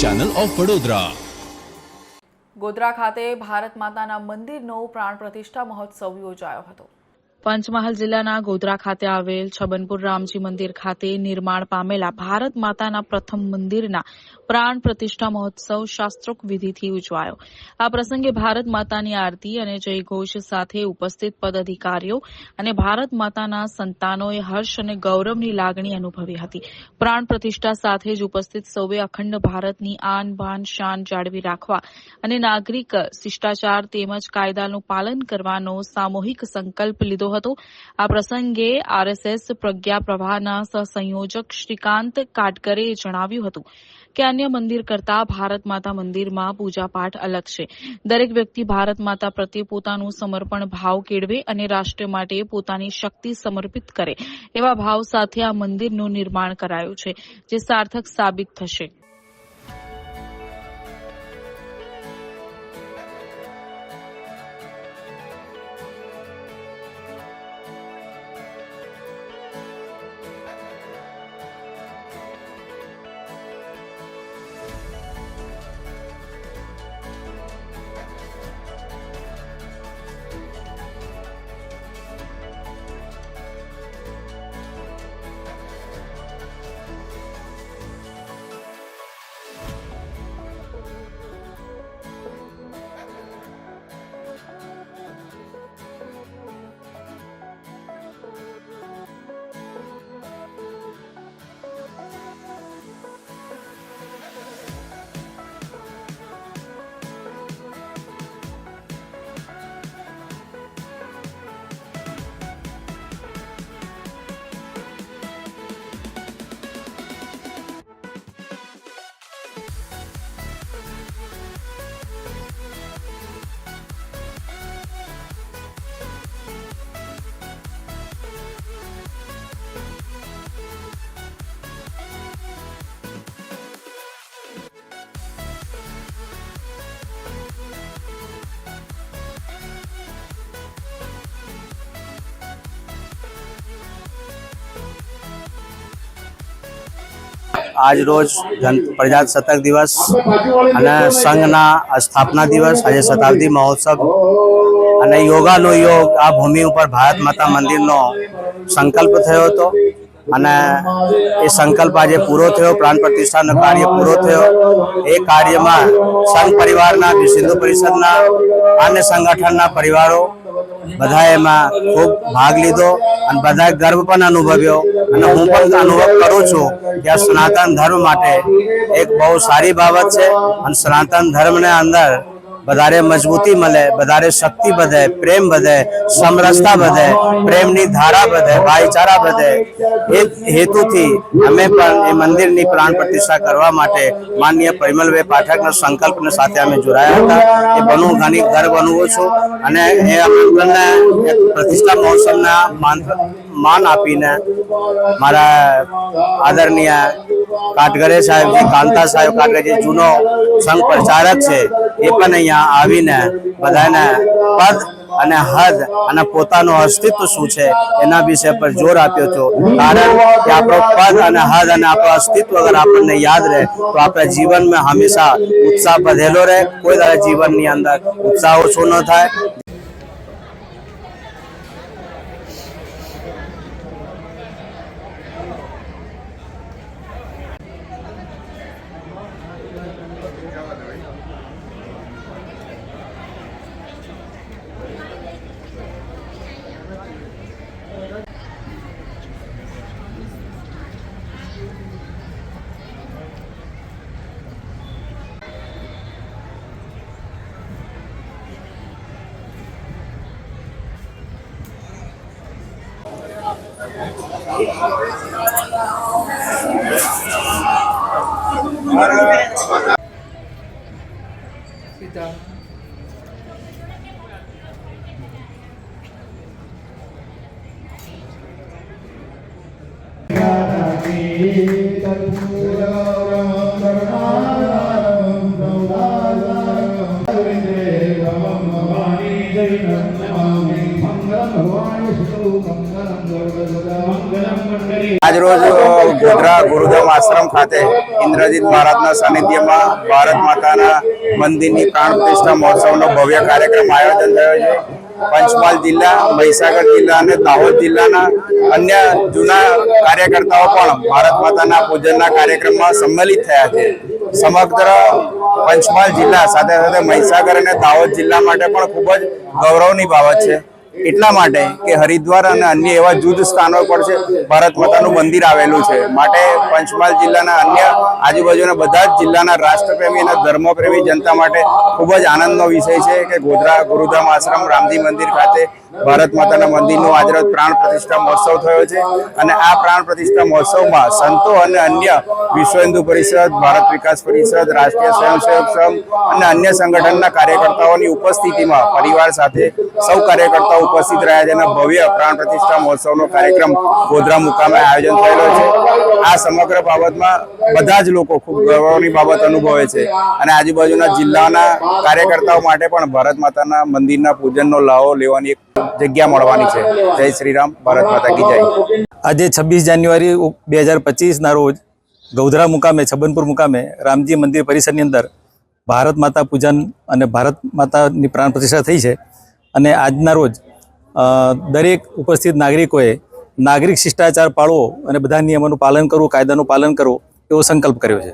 Channel of Vadodara Godhra ખાતે ભારત માતાના મંદિરનો પ્રાણ પ્રતિષ્ઠા મહોત્સવ યોજાયો હતો. પંચમહાલ જિલ્લાના ગોધરા ખાતે આવેલ છબનપુર રામજી મંદિર ખાતે નિર્માણ પામેલા ભારત માતાના પ્રથમ મંદિરના પ્રાણ પ્રતિષ્ઠા મહોત્સવ શાસ્ત્રોક્ત વિધિથી ઉજવાયો. આ પ્રસંગે ભારત માતાની આરતી અને જયઘોષ સાથે ઉપસ્થિત પદાધિકારીઓ અને ભારત માતાના સંતાનોએ હર્ષ અને ગૌરવની લાગણી અનુભવી હતી. પ્રાણ પ્રતિષ્ઠા સાથે જ ઉપસ્થિત સૌએ અખંડ ભારતની આન બાન શાન જાળવી રાખવા અને નાગરિક શિષ્ટાચાર તેમજ કાયદાનું પાલન કરવાનો સામૂહિક સંકલ્પ લીધો હતો. આ પ્રસંગે આરએસએસ પ્રજ્ઞા પ્રવાહના સહસંયોજક શ્રીકાંત કાટકરે જણાવ્યું હતું કે અન્ય મંદિર કરતા ભારત માતા મંદિરમાં પૂજાપાઠ અલગ છે. દરેક વ્યક્તિ ભારત માતા પ્રત્યે પોતાનું સમર્પણ ભાવ કેળવે અને રાષ્ટ્ર માટે પોતાની શક્તિ સમર્પિત કરે. એવા ભાવ સાથે આ મંદિરનું નિર્માણ કરાયું છે, જે સાર્થક સાબિત થશે. આજ રોજ પ્રજાસત્તાક દિવસ અને સંઘના સ્થાપના દિવસ. આજે શતાબ્દી મહોત્સવ અને યોગાનો યોગ આ ભૂમિ ઉપર ભારત માતા મંદિરનો સંકલ્પ થયો હતો. અને એ સંકલ્પ આજે પૂરો થયો, પ્રાણ પ્રતિષ્ઠાનો કાર્ય પૂરો થયો. એ કાર્યમાં સંઘ પરિવારના સિંધુ પરિષદના અન્ય સંગઠનના પરિવારો બધા એમાં ખૂબ ભાગ લીધો અને બધાએ ગર્વ પણ અનુભવ્યો. અને હું પણ અનુભવ કરું છું કે આ સનાતન ધર્મ માટે એક બહુ સારી બાબત છે. અને સનાતન ધર્મને અંદર વધારે મજબૂતી મળે વધારે શક્તિ વધે, પ્રેમ વધે, સમરસતા વધે, પ્રેમની ધારા વધે, ભાઈચારા વધે. એ હેતુથી અમે પણ એ મંદિરની પ્રાણ પ્રતિષ્ઠા કરવા માટે માનનીય પરિમલભાઈ પાઠકના સંકલ્પને સાથે અમે જોડાયા હતા. એ બનવું ઘણી ગર્વ અનુભવું છું અને એ અમને પ્રતિષ્ઠા મહોત્સવના માન માન આપીને મારા આદરણીય કાટગરે સાહેબ કાંતા સાહેબ કાટગરે જૂનો સંઘ પ્રચારક છે, એ પણ અહીંયા આવીને બધાને પદ અને હદ અને પોતાનું અસ્તિત્વ શું છે એના વિષય પર જોર આપ્યો હતો. કારણ કે આપણો પદ અને હદ અને આપણો અસ્તિત્વ અગર આપણને યાદ રહે, તો આપણા જીવનમાં હંમેશા ઉત્સાહ વધેલો રહે. કોઈ દાડા જીવનની અંદર ઉત્સાહ ઓછો ન થાય. 일단 Lord. આજ રોજ ગોધરા ગુરુધામ આશ્રમ ખાતે ઇન્દ્રજીત મહારાજના સાનિધ્યમાં ભારત માતાના મંદિરની પ્રાણ પ્રતિષ્ઠા મહોત્સવનો ભવ્ય કાર્યક્રમ આયોજન થયો છે. પંચમહાલ જિલ્લા, મહીસાગર જિલ્લા અને દાહોદ જિલ્લાના અન્ય જૂના કાર્યકર્તાઓ પણ ભારત માતાના પૂજનના કાર્યક્રમમાં સંમેલિત થયા છે. સમગ્ર પંચમહાલ જિલ્લા સાથે સાથે મહીસાગર અને દાહોદ જિલ્લા માટે પણ ખૂબ જ ગૌરવની બાબત છે. એટલા માટે કે હરિદ્વાર અને અન્ય એવા જુદ સ્થાનો પર છે, ભારત માતાનું મંદિર આવેલું છે. માટે પંચમહાલ જિલ્લાના અન્ય આજુબાજુના બધા જ જિલ્લાના રાષ્ટ્રપ્રેમી અને ધર્મપ્રેમી જનતા માટે ખૂબ જ આનંદનો વિષય છે કે ગોધરા ગુરુધામ આશ્રમ રામજી મંદિર ખાતે ભારત માતાના મંદિરનો આજરોજ પ્રાણ પ્રતિષ્ઠા મહોત્સવ થયો છે અને આ પ્રાણ પ્રતિષ્ઠા મહોત્સવમાં સંતો અને અન્ય વિશ્વ હિન્દુ પરિષદ, ભારત વિકાસ પરિષદ, રાષ્ટ્રીય સ્વયંસેવક સંઘ અને અન્ય સંગઠનના કાર્યકર્તાઓની ઉપસ્થિતિમાં પરિવાર સાથે સૌ કાર્યકર્તાઓ ઉપસ્થિત રહ્યા છે અને ભવ્ય પ્રાણ પ્રતિષ્ઠા મહોત્સવનો કાર્યક્રમ ગોધરા મુકામે આયોજન થયેલો છે. આ સમગ્ર બાબતમાં બધા જ લોકો ખૂબ ગૌરવની બાબત અનુભવે છે અને આજુબાજુના જિલ્લાના કાર્યકર્તાઓ માટે પણ ભારત માતાના મંદિરના પૂજનનો લહાવો લેવાની એક જગ્યા મળવાની છે. જય શ્રી રામ. ભારત માતા કી જય. આજે છવ્વીસ જાન્યુઆરી બે હજાર પચીસના રોજ ગૌધરા મુકામે છબનપુર મુકામે રામજી મંદિર પરિસરની અંદર ભારત માતા પૂજન અને ભારત માતાની પ્રાણ પ્રતિષ્ઠા થઈ છે. અને આજના રોજ દરેક ઉપસ્થિત નાગરિકોએ નાગરિક શિષ્ટાચાર પાળવો અને બધા નિયમોનું પાલન કરવું કાયદાનું પાલન કરવું એવો સંકલ્પ કર્યો છે.